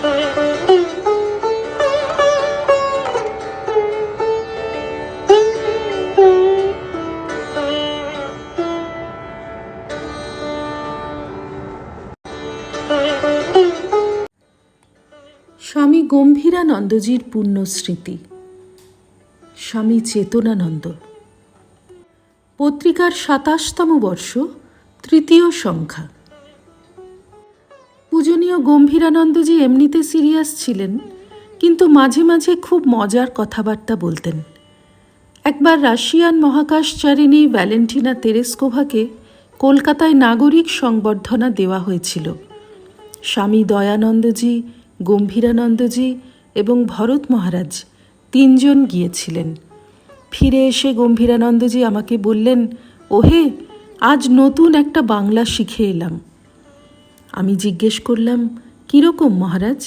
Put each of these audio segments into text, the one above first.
স্বামী গম্ভীরানন্দজির পূর্ণ স্মৃতি স্বামী চেতনানন্দ। পত্রিকার সাতাশতম বর্ষ তৃতীয় সংখ্যা। পূজনীয় গম্ভীরানন্দজি এমনিতে সিরিয়াস ছিলেন, কিন্তু মাঝে মাঝে খুব মজার কথাবার্তা বলতেন। একবার রাশিয়ান মহাকাশচারিণী ভ্যালেন্টিনা তেরেস্কোভাকে কলকাতায় নাগরিক সংবর্ধনা দেওয়া হয়েছিল। স্বামী দয়ানন্দজি, গম্ভীরানন্দজি এবং ভরত মহারাজ তিনজন গিয়েছিলেন। ফিরে এসে গম্ভীরানন্দজি আমাকে বললেন, ওহে, আজ নতুন একটা বাংলা শিখে এলাম। আমি জিজ্ঞেস করলাম, কীরকম মহারাজ?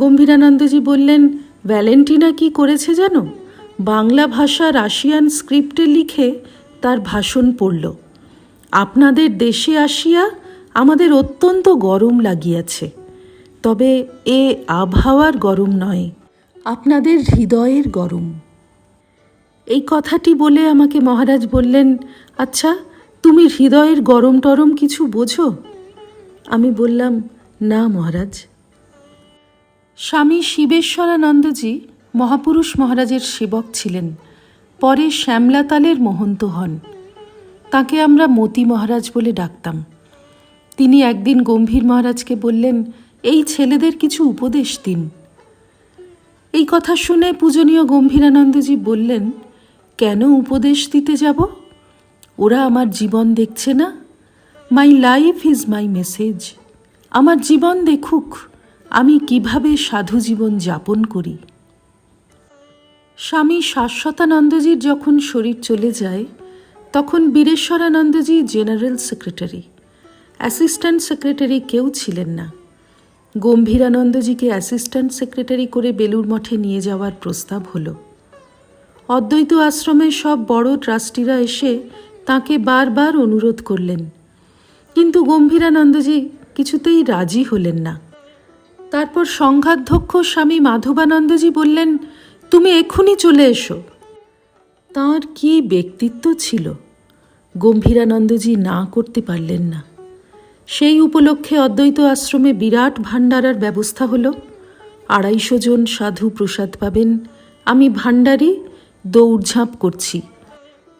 গম্ভীরানন্দজি বললেন, ভ্যালেন্টিনা কি করেছে জানো? বাংলা ভাষা রাশিয়ান স্ক্রিপ্টে লিখে তার ভাষণ পড়ল, আপনাদের দেশে আসিয়া আমাদের অত্যন্ত গরম লাগিয়াছে, তবে এ আবহাওয়ার গরম নয়, আপনাদের হৃদয়ের গরম। এই কথাটি বলে আমাকে মহারাজ বললেন আচ্ছা তুমি হৃদয়ের গরম টরম কিছু বোঝো? আমি বললাম, না, মহারাজ। স্বামী শিবেশ্বরানন্দজি মহাপুরুষ মহারাজের সেবক ছিলেন। পরে শ্যামলাতালের মহন্ত হন। তাকে আমরা মতি মহারাজ বলে ডাকতাম। তিনি একদিন গম্ভীর মহারাজকে বললেন, এই ছেলেদের কিছু উপদেশ দিন। এই কথা শুনে পূজনীয় গম্ভীরানন্দজি বললেন, কেন উপদেশ দিতে যাব? ওরা আমার জীবন দেখছে না। My life is my message আমার জীবন দেখুক, আমি কীভাবে সাধু জীবন যাপন করি। স্বামী শাশ্বতানন্দজির যখন শরীর চলে যায়, তখন Vireshwaranandaji general secretary. Assistant secretary কেউ ছিলেন না। গম্ভীরানন্দজিকে অ্যাসিস্ট্যান্ট সেক্রেটারি করে বেলুর মঠে নিয়ে যাওয়ার প্রস্তাব হলো। অদ্বৈত আশ্রমের সব বড় ট্রাস্টিরা এসে তাকে বারবার অনুরোধ করলেন। কিন্তু গম্ভীরানন্দজি কিছুতেই রাজি হলেন না। তারপর সংঘাধ্যক্ষ স্বামী মাধবানন্দজি বললেন, তুমি এক্ষুনি চলে এসো। তাঁর কি ব্যক্তিত্ব ছিল? গম্ভীরানন্দজি না করতে পারলেন না। সেই উপলক্ষে অদ্বৈত আশ্রমে বিরাট ভাণ্ডারার ব্যবস্থা হলো। আড়াইশো জন সাধু প্রসাদ পাবেন। আমি ভাণ্ডারি, দৌড়ঝাঁপ করছি।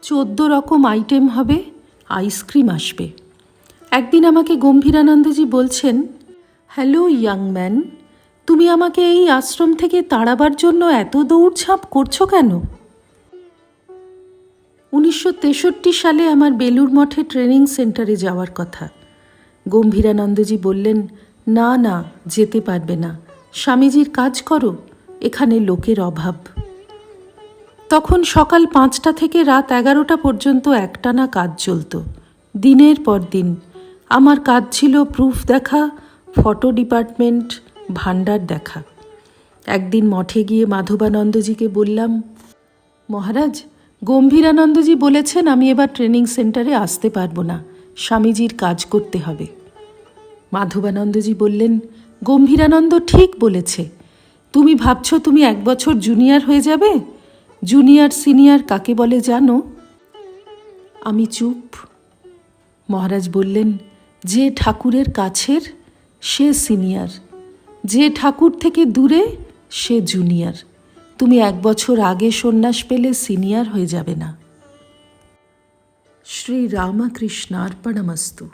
চোদ্দ রকম আইটেম হবে, আইসক্রিম আসবে। একদিন আমাকে গম্ভীরানন্দজি বলছেন, হ্যালো, ইয়াং ম্যান, তুমি আমাকে এই আশ্রম থেকে তাড়াবার জন্য এত দৌড়ঝাঁপ করছ কেন? উনিশশো তেষট্টি সালে আমার বেলুর মঠে ট্রেনিং সেন্টারে যাওয়ার কথা। গম্ভীরানন্দজি বললেন, না না, যেতে পারবে না। স্বামীজির কাজ করো, এখানে লোকের অভাব। তখন সকাল পাঁচটা থেকে রাত এগারোটা পর্যন্ত একটানা কাজ চলত। দিনের পর দিন আমার কাজ ছিল প্রুফ দেখা ফটো ডিপার্টমেন্ট ভাণ্ডার দেখা। একদিন মঠে গিয়ে মাধবানন্দজিকে বললাম, মহারাজ, গম্ভীরানন্দজি বলেছেন আমি এবার ট্রেনিং সেন্টারে আসতে পারব না, স্বামীজির কাজ করতে হবে। মাধবানন্দজি বললেন, গম্ভীরানন্দ ঠিক বলেছে। তুমি ভাবছ তুমি এক বছর জুনিয়র হয়ে যাবে? জুনিয়র সিনিয়র কাকে বলে জানো? আমি চুপ, মহারাজ বললেন যে ঠাকুরের কাছের, সে সিনিয়র। যে ঠাকুর থেকে দূরে, সে জুনিয়র। তুমি এক বছর আগে সন্ন্যাস পেলে সিনিয়র হয়ে যাবে না। শ্রী রামকৃষ্ণার্পণমস্তু